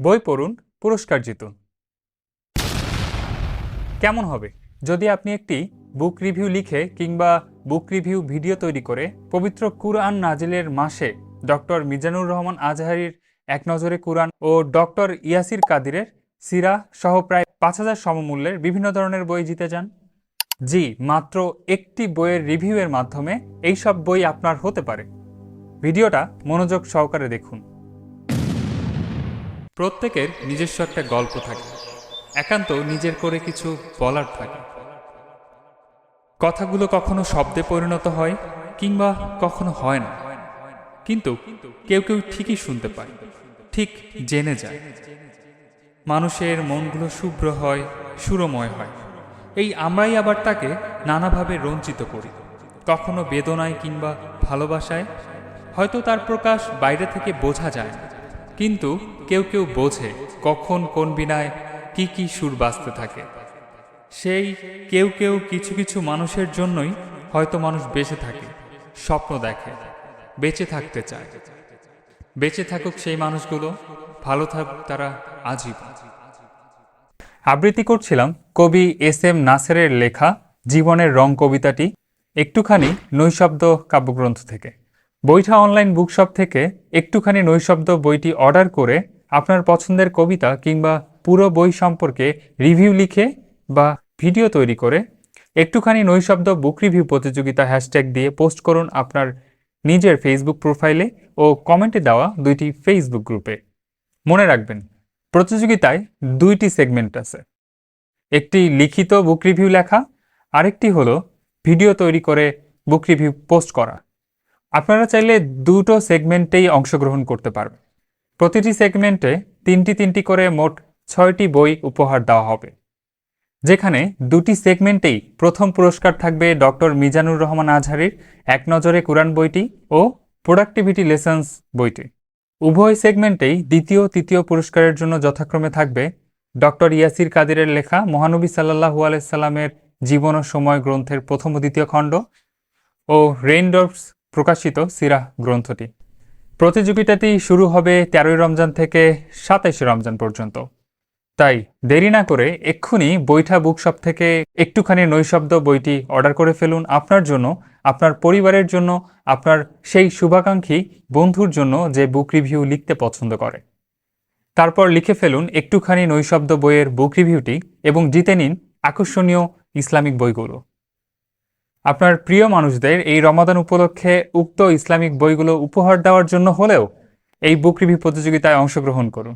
বই পড়ুন, পুরস্কার জিতুন। কেমন হবে? যদি আপনি একটি বুক রিভিউ লিখে কিংবা বুক রিভিউ ভিডিও তৈরি করে পবিত্র কুরআন নাজিলের মাসে ডক্টর মিজানুর রহমান আজহারির এক নজরে কুরআন ও ডক্টর ইয়াসির কাদিরের সিরা সহ প্রায় পাঁচ হাজার সমমূল্যের বিভিন্ন ধরনের বই জিতে যান? জি, মাত্র একটি বইয়ের রিভিউয়ের মাধ্যমে এই সব বই আপনার হতে পারে। ভিডিওটা মনোযোগ সহকারে দেখুন। প্রত্যেকের নিজস্ব একটা গল্প থাকে। একান্ত নিজের করে কিছু বলার থাকে। কথাগুলো কখনো শব্দে পরিণত হয় কিংবা কখনো হয় না। কিন্তু কেউ কেউ ঠিকই শুনতে পায়, ঠিক জেনে যায়। মানুষের মনগুলো শুভ্র হয়, সুরময় হয়। এই আমরাই আবার তাকে নানাভাবে রঞ্চিত করি। কখনো বেদনায় কিংবা ভালোবাসায়। হয়তো তার প্রকাশ বাইরে থেকে বোঝা যায় না। কিন্তু কেউ কেউ বোঝে কখন কোন বিনায় কি কি সুর বাজতে থাকে। সেই কেউ কেউ কিছু কিছু মানুষের জন্যই হয়তো মানুষ বেঁচে থাকে, স্বপ্ন দেখে, বেঁচে থাকতে চায়। বেঁচে থাকুক সেই মানুষগুলো, ভালো থাকুক তারা আজীবন। আবৃত্তি করছিলাম কবি এস এম নাসেরের লেখা জীবনের রং কবিতাটি, একটুখানি নৈশব্দ কাব্যগ্রন্থ থেকে। বইটা অনলাইন বুকশপ থেকে একটুখানি নৈশব্দ বইটি অর্ডার করে আপনার পছন্দের কবিতা কিংবা পুরো বই সম্পর্কে রিভিউ লিখে বা ভিডিও তৈরি করে একটুখানি নৈশব্দ বুক রিভিউ প্রতিযোগিতা হ্যাশট্যাগ দিয়ে পোস্ট করুন আপনার নিজের ফেসবুক প্রোফাইলে ও কমেন্টে দেওয়া দুইটি ফেসবুক গ্রুপে। মনে রাখবেন, প্রতিযোগিতায় দুইটি সেগমেন্ট আছে। একটি লিখিত বুক রিভিউ লেখা, আরেকটি হলো ভিডিও তৈরি করে বুক রিভিউ পোস্ট করা। আপনারা চাইলে দুটো সেগমেন্টেই অংশগ্রহণ করতে পারবেন। প্রতিটি সেগমেন্টে তিনটি তিনটি করে মোট ছয়টি বই উপহার দেওয়া হবে। যেখানে দুটি সেগমেন্টেই প্রথম পুরস্কার থাকবে ডক্টর মিজানুর রহমান আজহারির এক নজরে কোরআন বইটি ও প্রোডাক্টিভিটি লেসন্স বইটি। উভয় সেগমেন্টেই দ্বিতীয় তৃতীয় পুরস্কারের জন্য যথাক্রমে থাকবে ডক্টর ইয়াসির কাদিরের লেখা মহানবী সাল্লাহু আলাইসাল্লামের জীবন ও সময় গ্রন্থের প্রথম ও দ্বিতীয় খণ্ড ও রেইনডর্ফস প্রকাশিত সিরা গ্রন্থটি। প্রতিযোগিতাটি শুরু হবে তেরোই রমজান থেকে সাতাইশে রমজান পর্যন্ত। তাই দেরি না করে এক্ষুনি বইটা বুকশপ থেকে একটুখানি নৈশব্দ বইটি অর্ডার করে ফেলুন আপনার জন্য, আপনার পরিবারের জন্য, আপনার সেই শুভাকাঙ্ক্ষী বন্ধুর জন্য যে বুক রিভিউ লিখতে পছন্দ করে। তারপর লিখে ফেলুন একটুখানি নৈশব্দ বইয়ের বুক রিভিউটি এবং জিতে নিন আকর্ষণীয় ইসলামিক বইগুলো। আপনার প্রিয় মানুষদের এই রমাদান উপলক্ষে উক্ত ইসলামিক বইগুলো উপহার দেওয়ার জন্য হলেও এই বুক রিভিউ প্রতিযোগিতায় অংশগ্রহণ করুন।